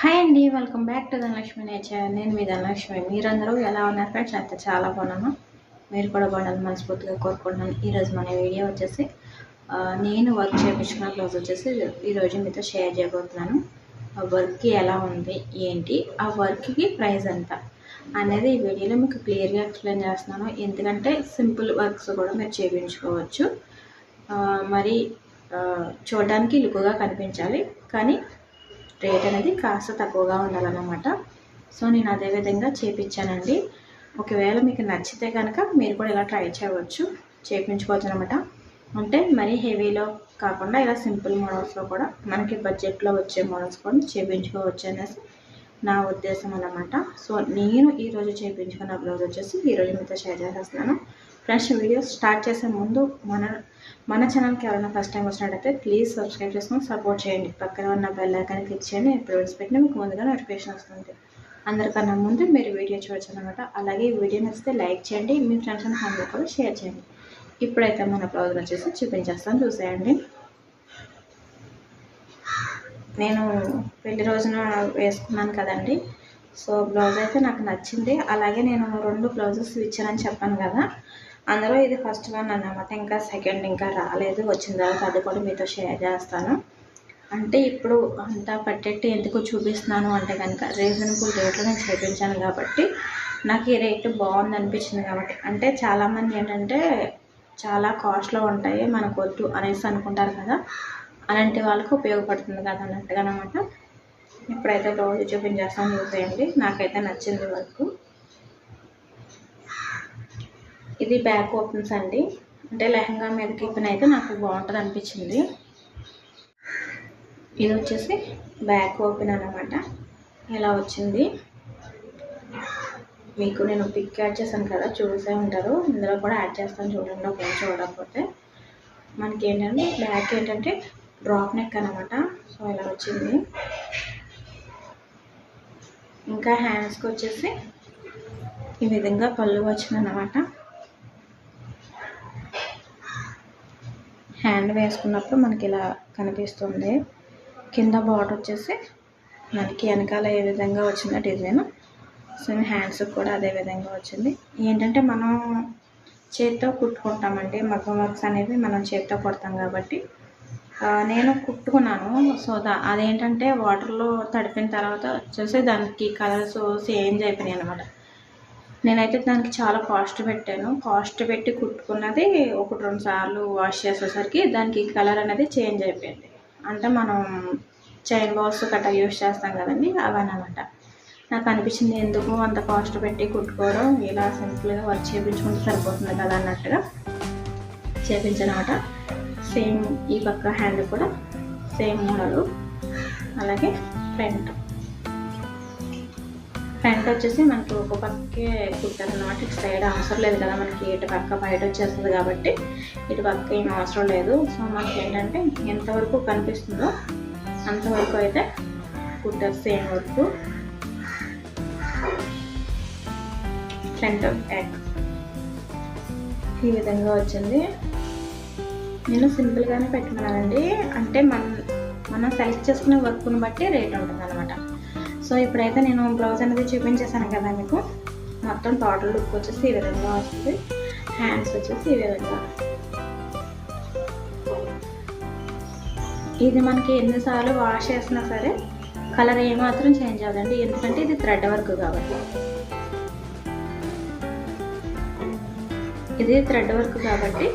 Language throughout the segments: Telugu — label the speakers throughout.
Speaker 1: హాయ్ అండి welcome back to Dhanalakshmi nature నేను మీ ధనలక్ష్మి మీరందరూ ఎలా ఉన్నారు ఫ్రెండ్స్ అయితే చాలా బాగున్నాను. మీరు కూడా బాగుండాలి మనస్ఫూర్తిగా కోరుకుంటున్నాను. ఈరోజు మన వీడియో వచ్చేసి నేను వర్క్ చేయించుకున్న క్లోజ్ వచ్చేసి ఈరోజు మీతో షేర్ చేయబోతున్నాను. ఆ వర్క్ ఎలా ఉంది ఏంటి ఆ వర్క్కి ప్రైస్ ఎంత అనేది ఈ వీడియోలో మీకు క్లియర్గా ఎక్స్ప్లెయిన్ చేస్తున్నాను. ఎందుకంటే సింపుల్ వర్క్స్ కూడా మీరు చేయించుకోవచ్చు. మరి చూడడానికి లుక్గా కనిపించాలి. కానీ రేట్ అనేది కాస్త తక్కువగా ఉండాలన్నమాట. సో నేను అదే విధంగా చేపించానండి ఒకవేళ మీకు నచ్చితే కనుక మీరు కూడా ఇలా ట్రై చేయవచ్చు. చేయించుకోవచ్చు అనమాట అంటే మరీ హెవీలో కాకుండా ఇలా సింపుల్ మోడల్స్లో కూడా మనకి బడ్జెట్లో వచ్చే మోడల్స్ కూడా చేయించుకోవచ్చు అనేసి నా ఉద్దేశం అనమాట సో నేను ఈరోజు చేయించుకున్న బ్లౌజ్ వచ్చేసి ఈరోజు మీతో షేర్ చేసేస్తున్నాను. ఫ్రెండ్స్ వీడియో స్టార్ట్ చేసే ముందు మన మన ఛానల్కి ఎవరైనా ఫస్ట్ టైం వచ్చినట్టయితే ప్లీజ్ సబ్స్క్రైబ్ చేసుకొని సపోర్ట్ చేయండి. పక్కన ఉన్న బెల్ ఐకాన్ క్లిక్ చేయండి ఎప్పుడు పెట్టినా మీకు ముందుగా నోటిఫికేషన్ వస్తుంది. అందరికన్నా ముందు మీరు వీడియో చూడొచ్చు అనమాట అలాగే ఈ వీడియో నచ్చితే లైక్ చేయండి మీ ఫ్రెండ్స్ అండ్ ఫ్యామిలీ కూడా షేర్ చేయండి. ఇప్పుడైతే మన బ్లౌజ్ వచ్చేసి చూపించేస్తాను చూసేయండి. నేను పెళ్ళి రోజున వేసుకున్నాను కదండి. సో బ్లౌజ్ అయితే నాకు నచ్చింది. అలాగే నేను రెండు బ్లౌజెస్ ఇచ్చానని చెప్పాను కదా. అందులో ఇది ఫస్ట్ వన్ అన్నమాట. ఇంకా సెకండ్ ఇంకా రాలేదు. వచ్చిన తర్వాత అది కూడా మీతో షేర్ చేస్తాను. అంటే ఇప్పుడు అంతా పట్టేట్టు ఎందుకు చూపిస్తున్నాను అంటే కనుక రీజనబుల్ రేట్లో నేను చేయించాను కాబట్టి నాకు ఈ రేటు బాగుంది అనిపించింది కాబట్టి. అంటే చాలామంది ఏంటంటే చాలా కాస్ట్లో ఉంటాయి మనకు వద్దు అనేసి అనుకుంటారు కదా. అలాంటి వాళ్ళకు ఉపయోగపడుతుంది కదా అన్నట్టుగా అనమాట ఇప్పుడైతే రోజు చూపించేస్తాను చూసేయండి. నాకైతే నచ్చింది వర్క్. ఇది బ్యాక్ ఓపెన్స్ అండి. అంటే లెహంగా మీదకి ఓపెన్ అయితే నాకు బాగుంటుంది అనిపించింది. ఇది వచ్చేసి బ్యాక్ ఓపెన్ అనమాట ఇలా వచ్చింది? మీకు నేను పిక్ యాడ్ చేశాను కదా చూసే ఉంటారు. ఇందులో కూడా యాడ్ చేస్తాను చూడండి ఒకవేళ చూడకపోతే. మనకి ఏంటంటే బ్యాక్ ఏంటంటే డ్రాప్ నెక్ అనమాట సో ఇలా వచ్చింది. ఇంకా హ్యాండ్స్కి వచ్చేసి ఈ విధంగా పళ్ళు వచ్చింది అనమాట హ్యాండ్ వేసుకున్నప్పుడు మనకి ఇలా కనిపిస్తుంది. కింద బార్డర్ వచ్చేసి మనకి వెనకాల ఏ విధంగా వచ్చిందో డిజైన్. సో హ్యాండ్స్కి కూడా అదే విధంగా వచ్చింది. ఏంటంటే మనం చేత్తో కుట్టుకుంటామండి. మగ్గం వర్క్స్ అనేవి మనం చేత్తో కుడతాం కాబట్టి. నేను కుట్టుకున్నాను. సో దా అదేంటంటే వాటర్లో తడిపిన తర్వాత వచ్చేసి దానికి కలర్స్ చేంజ్ అయిపోయినాయి అనమాట నేనైతే దానికి చాలా కాస్ట్ పెట్టాను. కాస్ట్ పెట్టి కుట్టుకున్నది ఒకటి రెండు సార్లు వాష్ చేసేసరికి దానికి కలర్ అనేది చేంజ్ అయిపోయింది. అంటే మనం చైన్ బాక్స్ గట్రా యూస్ చేస్తాం కదండి అవన్నమాట నాకు అనిపించింది ఎందుకు అంత కాస్ట్ పెట్టి కుట్టుకోవడం? ఇలా సింపుల్గా వర్క్ చేయించుకుంటే సరిపోతుంది కదా అన్నట్టుగా చేయించనమాట. సేమ్ ఈ పక్క హ్యాండ్ కూడా సేమ్ మోడల్ అలాగే ఫ్రంట్ ఫ్రంట్ వచ్చేసి మనకి ఒక పక్కే కుట్టారు అనమాట ఇటు సైడ్ అవసరం లేదు కదా మనకి. ఇటు పక్క బయట వచ్చేస్తుంది కాబట్టి ఇటు పక్క ఏం అవసరం లేదు. సో మనకి ఏంటంటే ఎంతవరకు కనిపిస్తుందో అంతవరకు అయితే కుట్టారు సేమ్ వరకు. ఫ్రంట్ బ్యాక్ ఈ విధంగా వచ్చింది. నేను సింపుల్గానే పెట్టుకున్నానండి అంటే మన మనం సెలెక్ట్ చేసుకునే వర్క్ని బట్టి రేట్ ఉంటుంది అనమాట సో ఇప్పుడైతే నేను బ్లౌజ్ అనేది చూపించేసాను కదా మీకు. మొత్తం టోటల్ లుక్ వచ్చేసి ఈ విధంగా వస్తుంది. హ్యాండ్స్ వచ్చేసి ఈ విధంగా. ఇది మనకి ఎన్నిసార్లు వాష్ చేసినా సరే కలర్ ఏమాత్రం చేంజ్ అవ్వదండి. ఎందుకంటే ఇది థ్రెడ్ వర్క్ కాబట్టి. ఇది థ్రెడ్ వర్క్ కాబట్టి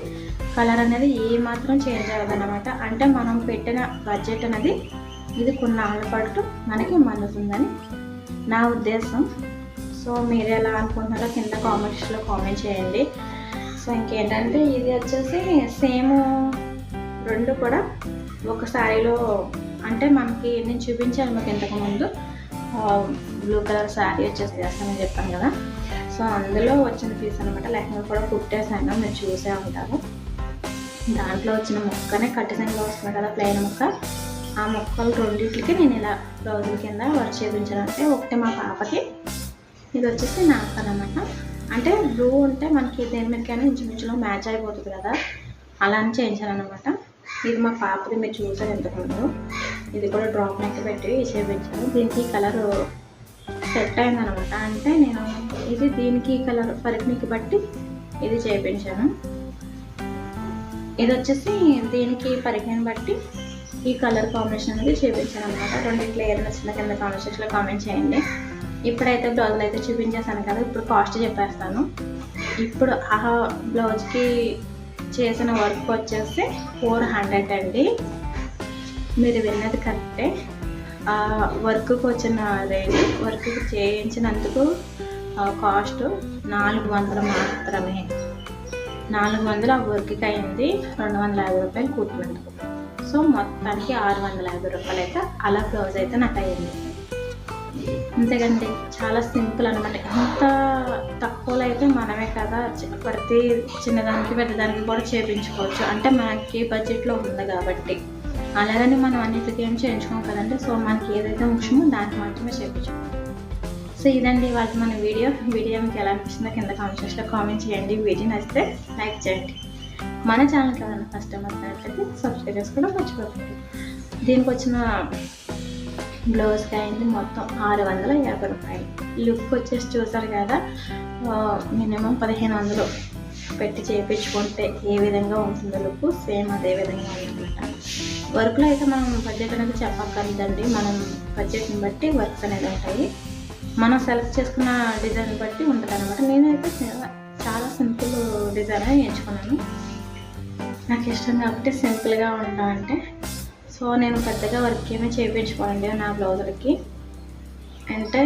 Speaker 1: కలర్ అనేది ఏ మాత్రం చేంజ్ అవ్వదన్నమాట. అంటే మనం పెట్టిన బడ్జెట్ అనేది ఇది కొన్నాళ్ళ పాటు మనకి మన్నుతుందని నా ఉద్దేశం. సో మీరు ఎలా అనుకుంటున్నారో కింద కామెంట్స్లో కామెంట్ చేయండి. సో ఇంకేంటంటే ఇది వచ్చేసి సేమ్ రెండు కూడా ఒక శారీలో అంటే మనకి నేను చూపించాను మాకు ఇంతకుముందు బ్లూ కలర్ శారీ వచ్చేసి చేస్తానని చెప్పాను కదా. సో అందులో వచ్చిన పీస్ అనమాట లెహంగా కూడా కుట్టేసాను మీరు చూసే ఉంటారు. దాంట్లో వచ్చిన ముక్కనే కట్టిసంగా వస్తుంది కదా ప్లెయిన్ ముక్క. ఆ మొక్కలు రెండింటికి నేను ఇలా రోజుల కింద వర్క్ చేయించాను ఒకటి మా పాపకి. ఇది వచ్చేసి నాకు అనమాట అంటే బ్లూ ఉంటే మనకి దేని మీదకైనా ఇంచుమించులో మ్యాచ్ అయిపోతుంది కదా. అలా అని చేయించాను అనమాట ఇది మా పాపది మీరు చూసారు ఎంతకుముందు ఇది కూడా డ్రాప్ నెక్ పెట్టి చేపించాను. దీనికి కలర్ సెట్ అయిందనమాట అంటే నేను ఇది దీనికి కలర్ పరికినికి బట్టి ఇది చేయించాను ఇది వచ్చేసి దీనికి పరికిని బట్టి ఈ కలర్ కాంబినేషన్ అనేది చూపించాను అనమాట రెండింటిలో ఏదైనా చిన్న కింద కామెంట్ సెక్షన్లో కామెంట్ చేయండి. ఇప్పుడైతే బ్లౌజులు అయితే చూపించేసాను కదా ఇప్పుడు కాస్ట్ చెప్పేస్తాను. ఇప్పుడు ఆ బ్లౌజ్కి చేసిన వర్క్ వచ్చేసి ఫోర్ హండ్రెడ్ అండి. మీరు విన్నది కరెక్టే. ఆ వర్క్కి వచ్చిన రేట్ వర్క్ చేయించినందుకు కాస్ట్ నాలుగు వందలు మాత్రమే. నాలుగు వందలు ఆ వర్క్కి అయింది. రెండు వందల యాభై రూపాయలు కూర్చుంటుంది సో మొత్తానికి ఆరు వందల యాభై రూపాయలు అయితే అలా బ్లౌజ్ అయితే నాకు అయ్యింది. అంతేకండి చాలా సింపుల్ అనమాట ఎంత తక్కువలో అయితే మనమే కదా ప్రతి చిన్నదానికి పెద్దదానికి కూడా చేయించుకోవచ్చు అంటే మనకి బడ్జెట్లో ఉంది కాబట్టి. అలాగని మనం అన్నిటికీ ఏం చేయించుకోం కదండి. సో మనకి ఏదైతే ముఖ్యమో దానికి మాత్రమే చేయించుకోవాలి సో ఇదండి వాళ్ళకి మన వీడియో. వీడియో మీకు ఎలా అనిపిస్తుందో కింద కామెంట్ సెక్షన్లో కామెంట్ చేయండి. వీడియో నచ్చితే లైక్ చేయండి. మన ఛానల్కి ఏదైనా ఫస్ట్ టైం వచ్చినట్లయితే సబ్స్క్రైబ్ చేసుకోవడం మర్చిపోకండి. దీనికి వచ్చిన బ్లౌజ్కి అయింది మొత్తం ఆరు వందల యాభై రూపాయలు. లుక్ వచ్చేసి చూసారు కదా మినిమం పదిహేను వందలు పెట్టి చేయించుకుంటే ఏ విధంగా ఉంటుందో లుక్ సేమ్ అదే విధంగా ఉంటుందన్నమాట. వర్క్లో అయితే మనం బడ్జెట్ అనేది చెప్పక్కర్లేదండి. మనం బడ్జెట్ని బట్టి వర్క్స్ అనేది ఉంటాయి. మనం సెలెక్ట్ చేసుకున్న డిజైన్ బట్టి ఉంటుంది అనమాట నేనైతే చాలా సింపుల్ డిజైన్ ఎంచుకున్నాను నాకు ఇష్టం కాబట్టి సింపుల్గా ఉంటామంటే సో నేను పెద్దగా వర్క్ ఏమీ చేయించుకోండి నా బ్లౌజులకి. అంటే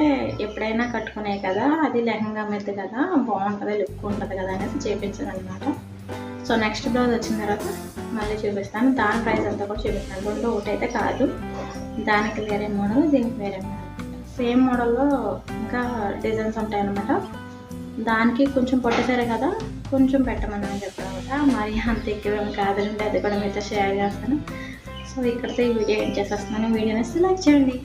Speaker 1: ఎప్పుడైనా కట్టుకునే కదా అది లెహంగా మీద కదా బాగుంటుంది లుక్ ఉంటుంది కదా అనేసి చేయించాను అనమాట సో నెక్స్ట్ బ్లౌజ్ వచ్చిన తర్వాత మళ్ళీ చూపిస్తాను. దాని ప్రైస్ అంతా కూడా చూపిస్తాను. రెండు ఒకటి అయితే కాదు. దానికి వేరే మోడల్ దీనికి వేరే మోడల్ సేమ్ మోడల్లో ఇంకా డిజైన్స్ ఉంటాయి అనమాట దానికి కొంచెం పొట్టేసారు కదా కొంచెం పెట్టమని చెప్పాను కదా. మరి అంత ఎక్కువ కాదండి అది కూడా మీతో షేర్ చేస్తాను. సో ఇక్కడితో ఈ వీడియో ఏం చేసేస్తున్నాను. వీడియో నచ్చితే లైక్ చేయండి.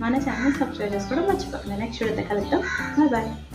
Speaker 1: మన ఛానల్ సబ్స్క్రైబ్ చేసుకోవడం మర్చిపోకండి. నెక్స్ట్ వీడియోతో కలుద్దాం. Bye bye